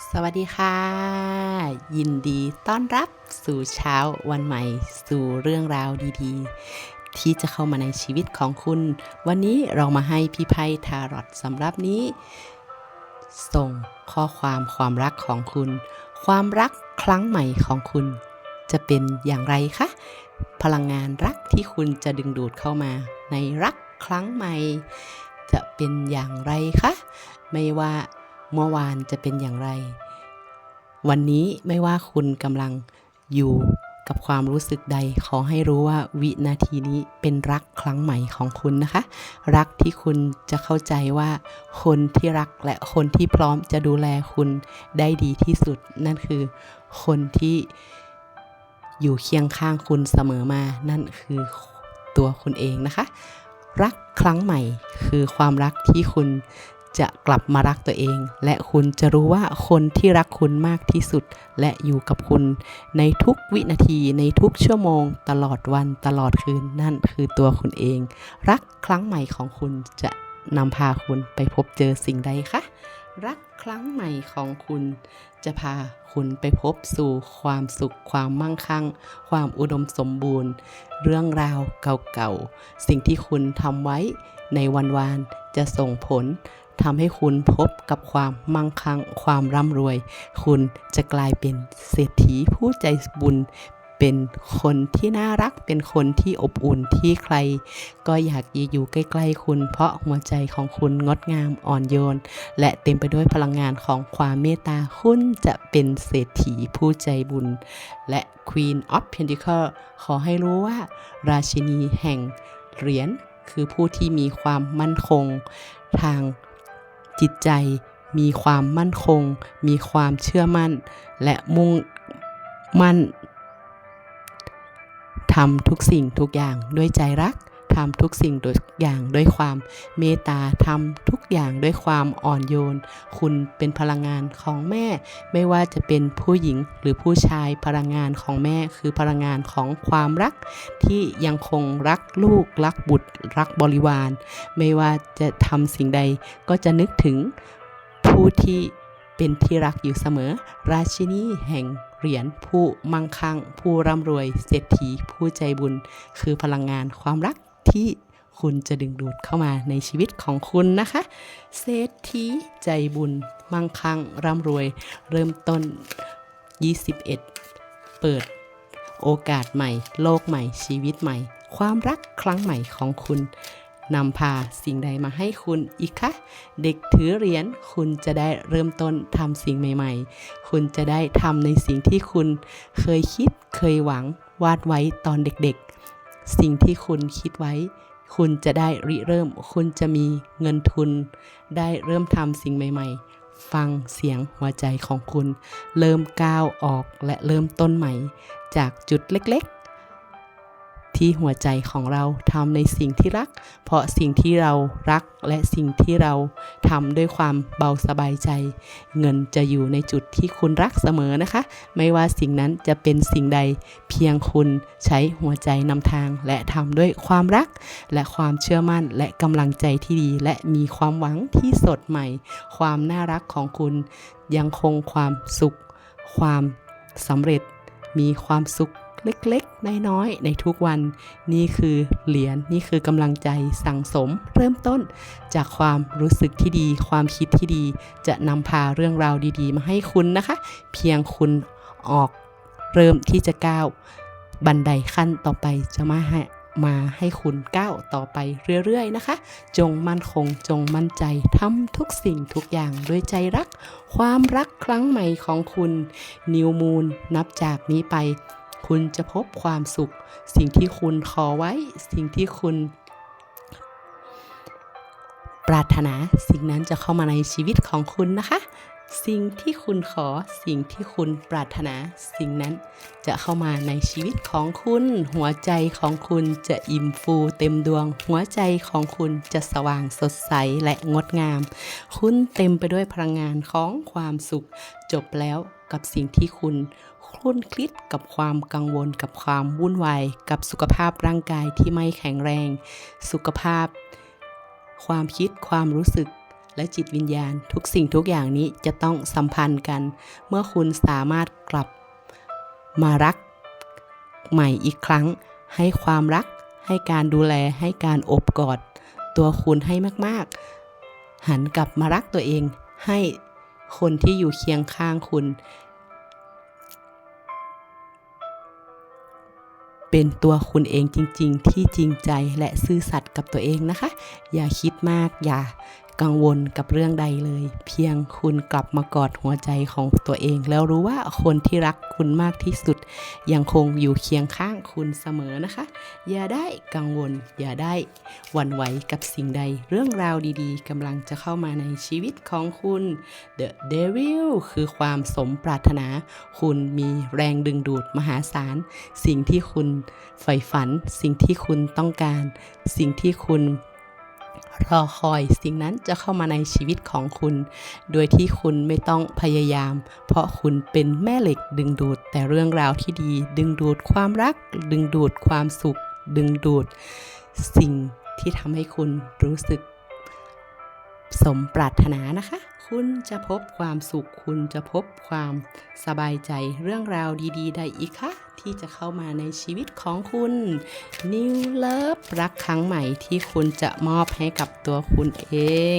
สวัสดีค่ะ ยินดีต้อนรับสู่เช้าวันใหม่ สู่เรื่องราวดีๆ ที่จะเข้ามาในชีวิตของคุณ วันนี้เรามาให้พี่ไพ่ทารอตสำหรับนี้ ส่งข้อความความรักของคุณ ความรักครั้งใหม่ของคุณ จะเป็นอย่างไรคะ พลังงานรักที่คุณจะดึงดูดเข้ามาในรักครั้งใหม่ จะเป็นอย่างไรคะ ไม่ว่า เมื่อวานจะเป็นอย่างไร วันนี้ไม่ว่าคุณกำลังอยู่กับความรู้สึกใด ขอให้รู้ว่าวินาทีนี้เป็นรักครั้งใหม่ของคุณนะคะ รักที่คุณจะเข้าใจว่า คนที่รักและคนที่พร้อมจะดูแลคุณได้ดีที่สุด นั่นคือ คนที่อยู่เคียงข้างคุณเสมอมา นั่นคือตัวคุณเองนะคะ รักครั้งใหม่คือความรักที่คุณ จะกลับมารักตัวเอง และคุณจะรู้ว่าคนที่รักคุณมากที่สุด และอยู่กับคุณในทุกวินาทีในทุกชั่วโมง ตลอดวันตลอดคืนนั่นคือตัวคุณเอง รักครั้งใหม่ของคุณจะนำพาคุณไปพบเจอสิ่งใดคะรักครั้งใหม่ของคุณ จะพาคุณไปพบสู่ความสุขความมั่งคั่ง ความอุดมสมบูรณ์ เรื่องราวเก่าๆ สิ่งที่คุณทำไว้ในวันวานจะส่งผล ทำให้คุณพบกับความมั่งคั่งความร่ำรวย คุณจะกลายเป็นเศรษฐีผู้ใจบุญเป็นคนที่น่ารักเป็นคนที่อบอุ่นที่ใคร ก็อยากอยู่ใกล้ๆคุณ เพราะหัวใจของคุณงดงามอ่อนโยน และเต็มไปด้วยพลังงานของความเมตตาคุณจะเป็นเศรษฐีผู้ใจบุญ และ Queen of Pentacle ขอให้รู้ว่า ราชินีแห่งเหรียญคือผู้ที่มีความมั่นคงทาง จิตใจมีความมั่นคง มีความเชื่อมั่น และมุ่งมั่นทำทุกสิ่งทุกอย่างด้วยใจรัก ทำทุกสิ่งทุกอย่างด้วยความเมตตาทำทุกอย่างด้วยความอ่อนโยน คุณเป็นพลังงานของแม่ ไม่ว่าจะเป็นผู้หญิงหรือผู้ชายพลังงานของแม่คือพลังงานของความรัก ที่ยังคงรักลูกรักบุตรรักบริวาร ไม่ว่าจะทำสิ่งใดก็จะนึกถึงผู้ที่เป็นที่รักอยู่เสมอ ราชินีแห่งเหรียญผู้มั่งคั่ง ผู้ร่ำรวยเศรษฐีผู้ใจบุญ คือพลังงานความรัก ที่คุณจะดึงดูดเข้ามาในชีวิตของคุณนะคะ เศรษฐีใจบุญมั่งคั่งร่ำรวย เริ่มต้น 21 เปิดโอกาสใหม่ โลกใหม่ ชีวิตใหม่ ความรักครั้งใหม่ของคุณนำพาสิ่งใดมาให้คุณอีกคะ เด็กถือเหรียญคุณจะได้เริ่มต้นทำสิ่งใหม่ๆ คุณจะได้ทำในสิ่งที่คุณเคยคิดเคยหวังวาดไว้ตอนเด็กๆ สิ่งที่คุณคิดไว้ คุณจะได้ริเริ่ม คุณจะมีเงินทุน ได้เริ่มทำสิ่งใหม่ ๆ ฟังเสียงหัวใจของคุณ เริ่มก้าวออกและเริ่มต้นใหม่ จากจุดเล็กๆ ที่หัวใจของเราทำในสิ่งที่รัก เพราะสิ่งที่เรารักและสิ่งที่เราทำด้วยความเบาสบายใจ เงินจะอยู่ในจุดที่คุณรักเสมอนะคะ ไม่ว่าสิ่งนั้นจะเป็นสิ่งใด เพียงคุณใช้หัวใจนำทาง และทำด้วยความรัก และความเชื่อมั่น และกำลังใจที่ดี และมีความหวังที่สดใหม่ ความน่ารักของคุณ ยังคงความสุข ความสำเร็จ มีความสุข เล็กๆ น้อยๆ ในทุกวัน นี่คือเหรียญนี่คือกำลังใจสั่งสม เริ่มต้นจากความรู้สึกที่ดี ความคิดที่ดี จะนำพาเรื่องราวดีๆ มาให้คุณนะคะ เพียงคุณออกเริ่มที่จะก้าวบันไดขั้นต่อไปจะมาให้มาให้คุณก้าวต่อไปเรื่อยๆนะคะ จงมั่นคงจงมั่นใจทำทุกสิ่งทุกอย่างด้วยใจรัก ความรักครั้งใหม่ของคุณ นิวมูลนับจากนี้ไป คุณจะพบความสุข สิ่งที่คุณขอไว้ สิ่งที่คุณ ปรารถนาสิ่งนั้นจะเข้ามาในชีวิตของคุณนะคะ สิ่งที่คุณขอสิ่งที่คุณปรารถนา สิ่งนั้นจะเข้ามาในชีวิตของคุณ หัวใจของคุณจะอิ่มฟูเต็มดวง หัวใจของคุณจะสว่างสดใสและงดงาม คุณเต็มไปด้วยพลังงานของความสุข จบแล้วกับสิ่งที่คุณคลุ่นคลิดกับความกังวลกับความวุ่นวายกับสุขภาพร่างกายที่ไม่แข็งแรง สุขภาพ ความคิดความรู้สึก และจิตวิญญาณทุกสิ่งทุกอย่างนี้จะต้องสัมพันธ์กัน เมื่อคุณสามารถกลับมารักใหม่อีกครั้ง ให้ความรัก ให้การดูแลให้การอบกอด ตัวคุณให้มากๆ หันกลับมารักตัวเอง ให้คนที่อยู่เคียงข้างคุณ เป็นตัวคุณเองจริง ๆ ที่จริงใจและซื่อสัตย์กับตัวเองนะคะ อย่าคิดมากอย่า กังวลกับเรื่องใดเลย เพียงคุณกลับมากอดหัวใจของตัวเอง แล้วรู้ว่าคนที่รักคุณมากที่สุด ยังคงอยู่เคียงข้างคุณเสมอนะคะ อย่าได้กังวล อย่าได้หวั่นไหวกับสิ่งใด เรื่องราวดีๆกำลังจะเข้ามาในชีวิตของคุณ The Devil คือความสมปรารถนา คุณมีแรงดึงดูดมหาศาล สิ่งที่คุณใฝ่ฝัน สิ่งที่คุณต้องการ สิ่งที่คุณ รอคอยสิ่งนั้นจะเข้ามาในชีวิตของคุณ โดยที่คุณไม่ต้องพยายาม เพราะคุณเป็นแม่เหล็กดึงดูดแต่เรื่องราวที่ดี ดึงดูดความรัก ดึงดูดความสุข ดึงดูด สิ่งที่ทำให้คุณรู้สึก สมปรารถนานะคะ คุณจะพบความสุข คุณจะพบความสบายใจเรื่องราวดีๆ ใดอีกคะที่จะเข้ามาในชีวิตของคุณ New Love รักครั้งใหม่ที่คุณจะมอบให้กับตัวคุณเอง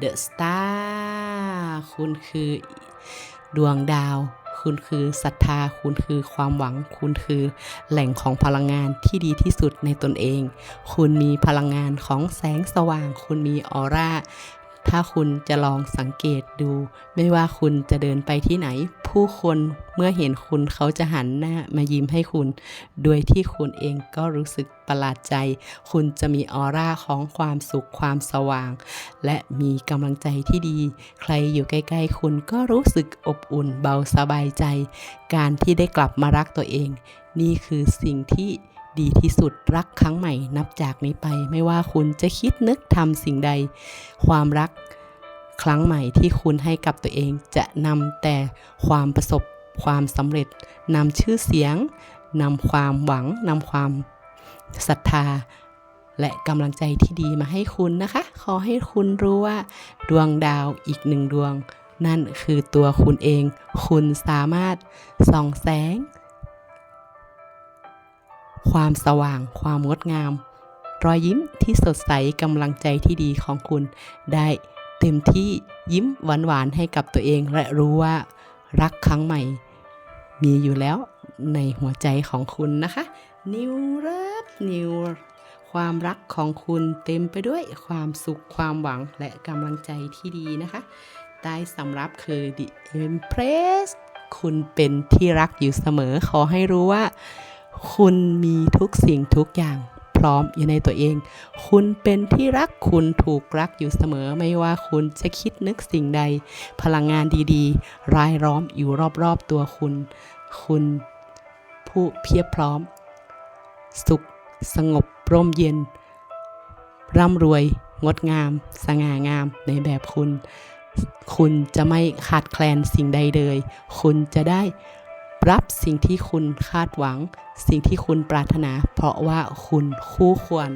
The Star คุณคือดวงดาว คุณคือศรัทธา คุณคือความหวัง คุณคือแหล่งของพลังงานที่ดีที่สุดในตนเอง คุณมีพลังงานของแสงสว่าง คุณมีออร่า ถ้าคุณจะลองสังเกตดู ไม่ว่าคุณจะเดินไปที่ไหน ผู้คนเมื่อเห็นคุณเขาจะหันหน้ามายิ้มให้คุณ โดยที่คุณเองก็รู้สึกประหลาดใจ คุณจะมีออร่าของความสุขความสว่าง และมีกำลังใจที่ดี ใครอยู่ใกล้ๆคุณก็รู้สึกอบอุ่นเบาสบายใจ การที่ได้กลับมารักตัวเอง นี่คือสิ่งที่ ดีที่สุดรักครั้งใหม่นับจากนี้ไป ไม่ว่าคุณจะคิดนึกทำสิ่งใด ความรักครั้งใหม่ที่คุณให้กับตัวเองจะนำแต่ความประสบความสำเร็จนำชื่อเสียงนำความหวังนำความศรัทธา และกำลังใจที่ดีมาให้คุณนะคะ ขอให้คุณรู้ว่า ดวงดาวอีกหนึ่งดวง นั่นคือตัวคุณเอง คุณสามารถส่องแสง ความสว่าง ความงดงาม รอยยิ้มที่สดใสกำลังใจที่ดีของคุณ ได้เต็มที่ยิ้มหวานๆให้กับตัวเองและรู้ว่ารักครั้งใหม่ มีอยู่แล้วในหัวใจของคุณนะคะ นิวรักนิวความรักของคุณเต็มไปด้วยความสุขความหวังและกำลังใจที่ดีนะคะได้สำรับคือ The Empress คุณเป็นที่รักอยู่เสมอขอให้รู้ว่า คุณมีทุกสิ่งทุกอย่างพร้อมอยู่ในตัวเอง คุณเป็นที่รักคุณถูกรักอยู่เสมอ ไม่ว่าคุณจะคิดนึกสิ่งใด พลังงานดีๆ รายล้อมอยู่รอบๆตัวคุณ คุณผู้เพียบพร้อม สุข สงบร่มเย็น ร่ำรวย งดงาม สง่างามในแบบคุณ คุณจะไม่ขาดแคลนสิ่งใดเลย คุณจะได้ รับสิ่งที่คุณคาดหวัง สิ่งที่คุณปรารถนา เพราะว่าคุณคู่ควร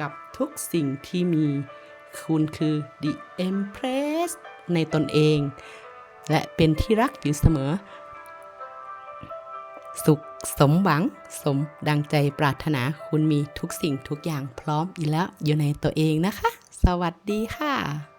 กับทุกสิ่งที่มี คุณคือ The Empress ในตนเอง และเป็นที่รักอยู่เสมอ สุขสมหวัง สมดังใจปรารถนา คุณมีทุกสิ่งทุกอย่างพร้อมอยู่แล้วอยู่ในตัวเองนะคะ สวัสดีค่ะ